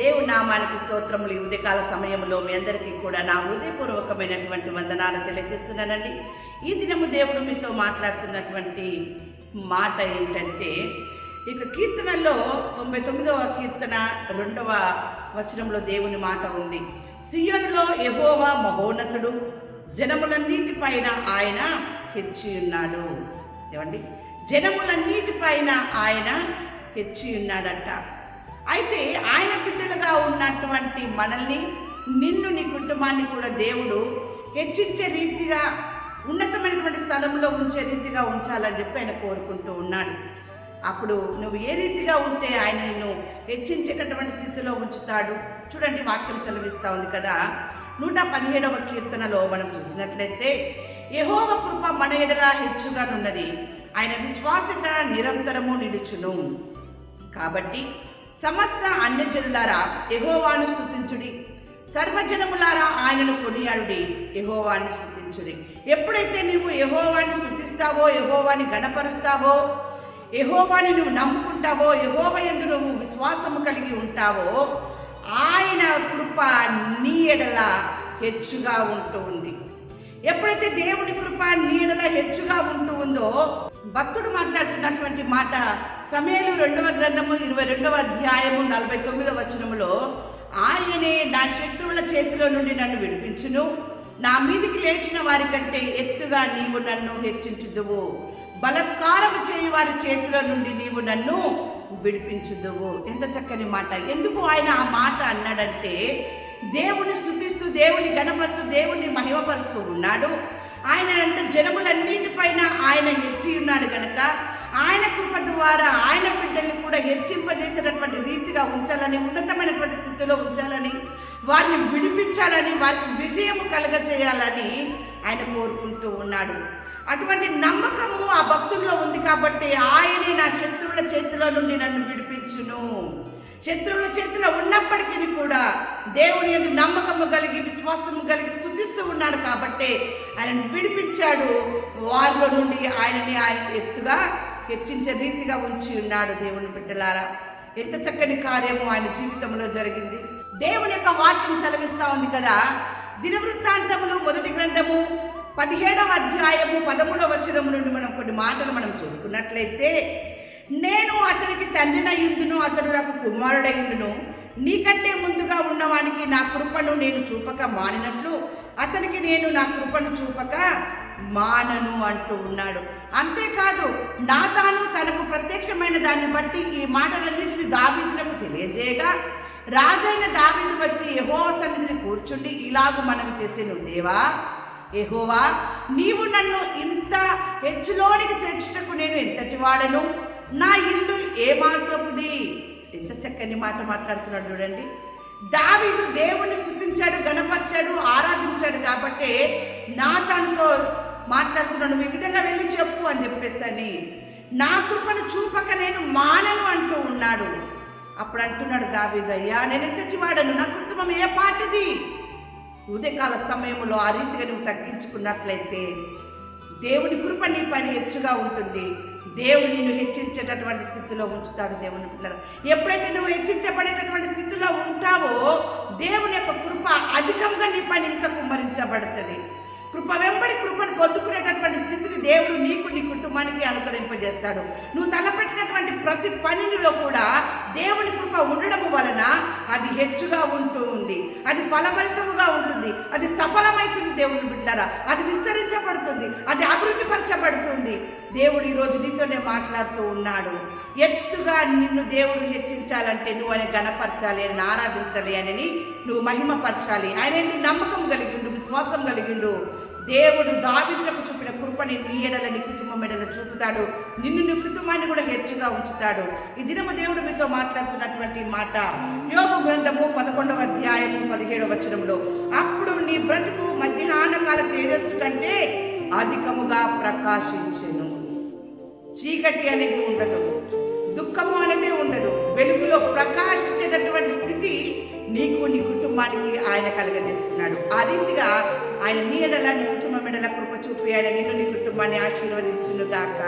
దేవుని నామానికి స్తోత్రములు. ఈ ఉదయకాల సమయంలో మీ అందరికీ కూడా నా హృదయపూర్వకమైనటువంటి వందనాలు తెలియజేస్తున్నానండి. ఈ దినము దేవుడు మీతో మాట్లాడుతున్నటువంటి మాట ఏంటంటే ఇక కీర్తనలో తొంభై తొమ్మిదవ కీర్తన రెండవ వచనంలో దేవుని మాట ఉంది. సియోనులో యహోవా మహోన్నతుడు జనములన్నిటిపైన ఆయన హెచ్చి ఉన్నాడు. ఏమండి? జనములన్నిటిపైన ఆయన హెచ్చి ఉన్నాడంట. అయితే ఆయన బిడ్డలుగా ఉన్నటువంటి మనల్ని నిన్ను నీ కుటుంబాన్ని కూడా దేవుడు హెచ్చించే రీతిగా ఉన్నతమైనటువంటి స్థలంలో ఉంచే రీతిగా ఉంచాలని చెప్పి ఆయన కోరుకుంటూ ఉన్నాడు. అప్పుడు నువ్వు ఏ రీతిగా ఉంటే ఆయన నిన్ను హెచ్చించేటటువంటి స్థితిలో ఉంచుతాడు? చూడండి వాక్యం సెలవిస్తూ ఉంది కదా. నూట పదిహేడవ కీర్తనలో మనం చూసినట్లయితే యహోవ కృప మన ఎడలా హెచ్చుగానున్నది. ఆయన విశ్వాసత నిరంతరము నిలుచును. కాబట్టి సమస్త అన్యజనులారా ఎహోవాను స్తుతించుడి. సర్వజనములారా ఆయనను కొనియాడుడి యెహోవాని స్థుతించుడి ఎప్పుడైతే నీవు యెహోవాని స్థుతిస్తావో ఎహోవాని గణపరుస్తావో ఎహోవాని నువ్వు నమ్ముకుంటావో ఎహోవ ఎందు నువ్వు విశ్వాసము కలిగి ఉంటావో ఆయన కృప నీ ఎడల హెచ్చుగా ఉంటుంది ఎప్పుడైతే దేవుని కృప నీడల హెచ్చుగా ఉంటూ ఉందో భక్తుడు మాట్లాడుతున్నటువంటి మాట సమయంలో రెండవ గ్రంథము ఇరవై రెండవ అధ్యాయము నలభై తొమ్మిదవ వచనములో ఆయనే నా శత్రువుల చేతిలో నుండి నన్ను విడిపించును. నా మీదికి లేచిన వారి కంటే ఎత్తుగా నీవు నన్ను హెచ్చించుదువు. బలత్కారము చేయు వారి చేతిలో నుండి నీవు నన్ను విడిపించుదువు. ఎంత చక్కని మాట. ఎందుకు ఆయన ఆ మాట అన్నాడంటే దేవుని స్థుతిస్తూ దేవుని గణపరుస్తూ దేవుని మహిమపరుస్తూ ఉన్నాడు. ఆయన అంటే జనములన్నింటిపైన ఆయన హెచ్చి ఉన్నాడు గనక ఆయన కృప ద్వారా ఆయన బిడ్డల్ని కూడా హెచ్చింపజేసినటువంటి రీతిగా ఉంచాలని ఉన్నతమైనటువంటి స్థితిలో ఉంచాలని వారిని విడిపించాలని వారికి విజయము కలగజేయాలని ఆయన కోరుకుంటూ ఉన్నాడు. అటువంటి నమ్మకము ఆ భక్తుల్లో ఉంది కాబట్టి ఆయనే నా శత్రువుల చేతిలో నుండి నన్ను విడిపించును. శత్రువుల చేతిలో ఉన్నప్పటికీ కూడా దేవుని ఎందు నమ్మకము కలిగి విశ్వాసము కలిగి స్థుతిస్తూ ఉన్నాడు కాబట్టి ఆయనను విడిపించాడు. వారిలో నుండి ఆయనని ఆయన ఎత్తుగా హెచ్చించే రీతిగా ఉంచి ఉన్నాడు దేవుని బిడ్డలారా. ఎంత చక్కని కార్యము ఆయన జీవితంలో జరిగింది. దేవుని యొక్క వాక్యం సెలవిస్తూ ఉంది కదా. దినవృత్తాంతములు మొదటి గ్రంథము పదిహేడవ అధ్యాయము పదమూడవ వచనము నుండి మనం కొన్ని మాటలు మనం చూసుకున్నట్లయితే నేను అతనికి తండ్రినయ్యుందును అతడు నాకు కుమారుడయ్యుండును నీకంటే ముందుగా ఉన్నవానికి నా కృపను నేను చూపక మానినట్లు అతనికి నేను నా కృపను చూపక మానను అంటూ ఉన్నాడు. అంతేకాదు నా తాను తనకు ప్రత్యక్షమైన దాన్ని బట్టి ఈ మాటలన్నింటినీ దావీదులకు తెలియజేయగా రాజైన దావీదు వచ్చి యహోవ సన్నిధిని కూర్చుండి ఇలాగు మనం చేసేను దేవా. ఎహోవా నీవు నన్ను ఇంత హెచ్చులోనికి తెచ్చుటకు నేను ఎంతటి వాడను? నా ఇల్లు ఏమాత్రపుది? ఎంత చక్కని మాట మాట్లాడుతున్నాడు చూడండి. దావీదు దేవుణ్ణి స్థుతించాడు గణపరిచాడు ఆరాధించాడు కాబట్టి నా తనతో మాట్లాడుతున్నాను ఈ విధంగా వెళ్ళి చెప్పు అని చెప్పేసి అని నా కృపను చూపక నేను మానను అంటూ ఉన్నాడు. అప్పుడు అంటున్నాడు దావీదయ్యా నేను ఎంతటి వాడను? నా కుటుంబం ఏ పాటిది? ఉదయకాల సమయంలో ఆ రీతిగా నువ్వు తగ్గించుకున్నట్లయితే దేవుని కృప నీ పని హెచ్చుగా ఉంటుంది. దేవుడు నిన్ను హెచ్చించేటటువంటి స్థితిలో ఉంచుతాడు దేవుని పిల్లలు. ఎప్పుడైతే నువ్వు హెచ్చించబడేటటువంటి స్థితిలో ఉంటావో దేవుని యొక్క కృప అధికంగా నీ పైన ఇంకా కుమ్మరించబడుతుంది. కృప వెంబడి కృపను పొందుకునేటటువంటి స్థితిని దేవుడు నీకు నీ కుటుంబానికి అనుకరింపజేస్తాడు నువ్వు తలపెట్టినటువంటి ప్రతి పనిలో కూడా దేవుని కృప ఉండడం వలన అది హెచ్చుగా ఉంటూ ఉంది. అది ఫలభరితముగా ఉంటుంది అది సఫలమవుతుంది దేవుని బిడ్డారా అది విస్తరించబడుతుంది. అది అభివృద్ధి పరచబడుతుంది దేవుడు ఈరోజు నీతోనే మాట్లాడుతూ ఉన్నాడు. ఎత్తుగా నిన్ను దేవుడు హెచ్చించాలంటే నువ్వు ఆయన గణపరచాలి ఆయన ఆరాధించాలి ఆయనని నువ్వు మహిమపరచాలి. ఆయన ఎందుకు నమ్మకం కలిగిండు విశ్వాసం కలిగిండు దేవుడు దావిదులకు చూపిన కృపని నీ ఎడల నీ కుటుంబం ఎడల చూపుతాడు. నిన్ను నీ కుటుంబాన్ని కూడా హెచ్చుగా ఉంచుతాడు. ఈ దినము దేవుడు మీతో మాట్లాడుతున్నటువంటి మాట. యోగ గ్రంథము పదకొండవ అధ్యాయము పదిహేడవ వచనంలో మధ్యాహ్న తేజస్సు కంటే అధికముగా ప్రకాశించెను. చీకటి అనేది ఉండదు దుఃఖము అనేది ఉండదు. వెలుగులో ప్రకాశించేటటువంటి స్థితి నీకు నీ కుటుంబానికి ఆయన కలగజేస్తున్నాడు. ఆ రీతిగా ఆయన నీ ఎడల నీ కుటుంబం ఎడల కృప చూపి ఆయన నిన్ను నీ కుటుంబాన్ని ఆశీర్వదించును గాక